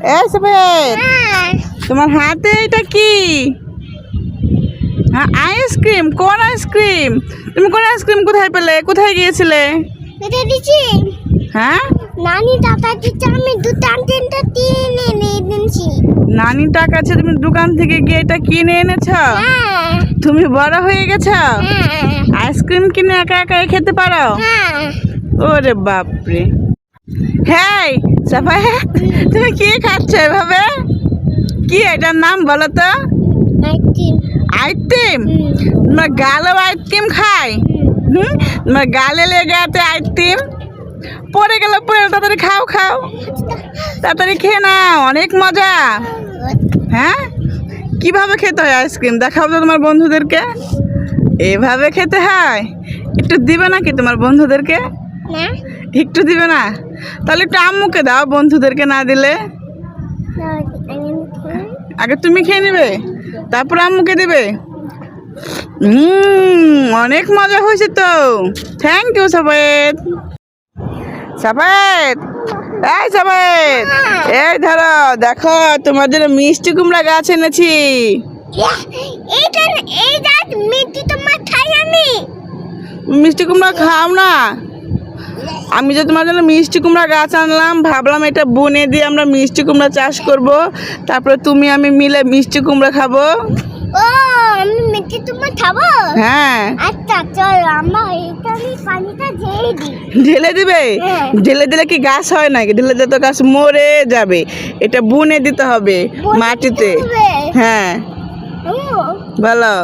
সাবেদ হ্যাঁ। তোমার হাতে এটা কি? হ্যাঁ আইসক্রিম কোন আইসক্রিম তুমি কোন আইসক্রিম কোথায় পেলে? কোথায় গিয়েছিলে? এটা হ্যাঁ? নানি টাকা দিচ্ছে আমি দুটো তিনটা তিনে নিয়ে দিচ্ছি নানি টাকা আছে তুমি দোকান থেকে গিয়ে এটা কিনে এনেছ? হ্যাঁ। তুমি বড় হয়ে গেছ? হ্যাঁ। আইসক্রিম কিনে একা একা খেতে পারো? হ্যাঁ। ওরে বাপরে। হ্যাঁ তুমি কি খাচ্ছ এভাবে? কি এটার নাম বলো তো? আইসক্রিম আইসক্রিম তোমার গালেও আইসক্রিম খায়? হুম। তোমার গালে লেগে আছে আইসক্রিম পরে গেল পরে তাড়াতাড়ি খাও খাও। তাড়াতাড়ি খেয়ে নাও অনেক মজা। হ্যাঁ? কীভাবে খেতে হয় আইসক্রিম দেখাও তো তোমার বন্ধুদেরকে। এভাবে খেতে হয়? একটু দিবে নাকি তোমার বন্ধুদেরকে? একটু দিবে না? তাহলে একটু আম্মুকে দাও বন্ধুদেরকে না দিলে। আগে তুমি খেয়ে নেবে তারপর আম্মুকে দেবে। হুম অনেক মজা হয়েছে তো। থ্যাংক ইউ সাফেদ সাফেদ এই সাফেদ এই ধরো দেখো তোমার জন্য মিষ্টি কুমড়া গাছ এনেছি। মিষ্টি কুমড়া খাও না। আমি যে তোমার জন্য মিষ্টি কুমড়া গাছ আনলাম ভাবলাম এটা বনে দিয়ে আমরা মিষ্টি কুমড়া চাষ করব। তারপরে তুমি আমি মিলে মিষ্টি কুমড়া খাব। ও আমি মিষ্টি তোমার খাব? হ্যাঁ। আচ্ছা চল আমরা এটা আমি পানিটা ঢেলে দিই। ঢেলে দিবে? হ্যাঁ। ঢেলে দিলে কি গাছ হয় নাকি? ঢেলে দিলে তো গাছ মরে যাবে। এটা বুনে দিতে হবে মাটিতে। হ্যাঁ। বলো।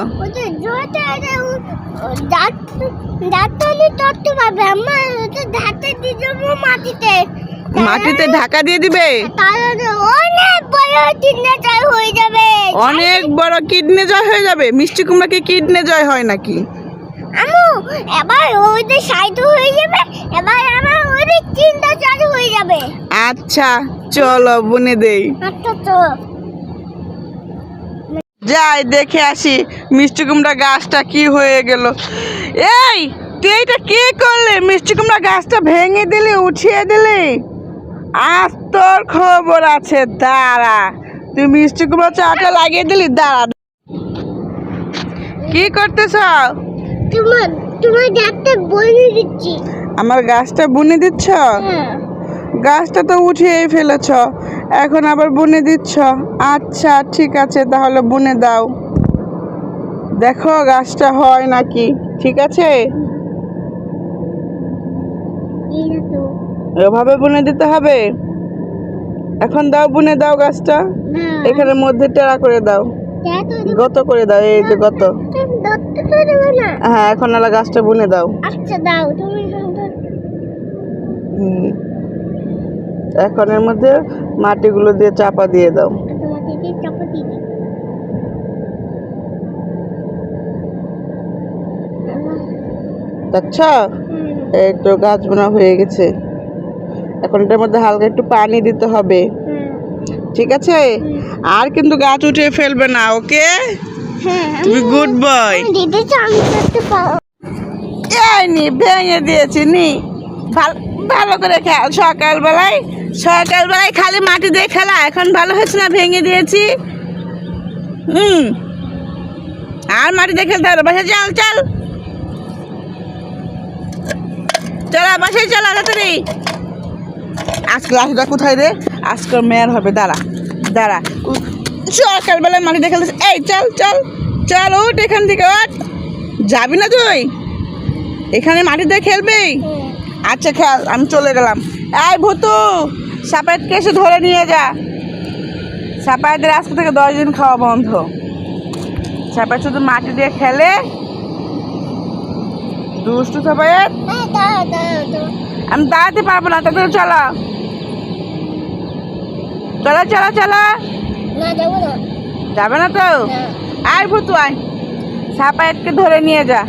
দাঁত দাঁত তো ধরতে পারবে আমার দিয়ে দেবো মাটিতে। মাটিতে ঢাকা দিয়ে দিবে? তাহলে অনেক বড় চিন্তাটাই হয়ে যাবে। অনেক বড় কিডনি জয় হয়ে যাবে? মিষ্টি কুমড়া কি কিডনি জয় হয় নাকি? আমু এবার ওইটা সাইড হয়ে যাবে এবার আমার ওইটা চিন্তা চালু হয়ে যাবে। আচ্ছা চলো বনে দেই। আচ্ছা যাই দেখে আসি মিষ্টি কুমড়া গাছটা কি হয়ে গেল। এই তুই এইটা কি করলি? মিষ্টি কুমড়া গাছটা ভেঙে দিলি উঠিয়ে দিলি? আজ তোর খবর আছে দাঁড়া। তুই মিষ্টি কুমড়া চাটা লাগিয়ে দিলি দাঁড়া। কি করতেছ? তোমার তোমার ডাক্তার বলে দিচ্ছি। আমার গাছটা বুনে দিচ্ছ? হ্যাঁ। গাছটা তো উঠিয়েই ফেলেছ। এখন আবার বুনে দিচ্ছ? আচ্ছা ঠিক আছে তাহলে বুনে দাও। দেখো গাছটা হয় নাকি? ঠিক আছে? এভাবে বুনে দিতে হবে? এখন দাও বুনে দাও গাছটা। এখানে মধ্যে টেরা করে দাও। গত করে দাও এই যে গত। হ্যাঁ এখন আলা গাছটা বুনে দাও। আচ্ছা দাও তুমি হুম। এখন এর মধ্যে মাটিগুলো দিয়ে চাপা দিয়ে দাও। দেখছ? এই তো গাছ বোনা হয়ে গেছে। এখন এটার মধ্যে হালকা একটু পানি দিতে হবে। ঠিক আছে? আর কিন্তু গাছ উঠিয়ে ফেলবে না ওকে? হ্যাঁ তুমি গুড বয় এই নি ভেঙে দিয়েছি নি। ভালো ভালো করে খেয়াল, সকালবেলায় সকালবেলায় খালি মাটি দিয়ে খেলা, এখন ভালো হয়েছে না, ভেঙে দিয়েছি? হুম। আর মাটি দিয়ে খেলতে হবে বাসা চল চল। চল বাসায় চল, তাড়াতাড়ি। আজকে লাশটা কোথায় রে? আজকে মেয়ের হবে, দাঁড়া দাঁড়া। সকালবেলায় মাটি দিয়ে খেলতে এই, চল চল চল, উঠ এখান থেকে ওঠ যাবি না তুই? এখানে মাটিতে খেলবি? আচ্ছা খেয়াল আমি চলে গেলাম। এই ভুতু সাপাইতকে এসে ধরে নিয়ে যা। সাপাইতের আজকে থেকে দশ দিন খাওয়া বন্ধ। সাপাইত শুধু মাটি দিয়ে খেলে। দুষ্টু দাও আমি দাঁড়াতে পারব না তাদের চলো। চলো চলো চলো। যাবে না তো? আয় ভুতু আয়। সাপাইতকে ধরে নিয়ে যা।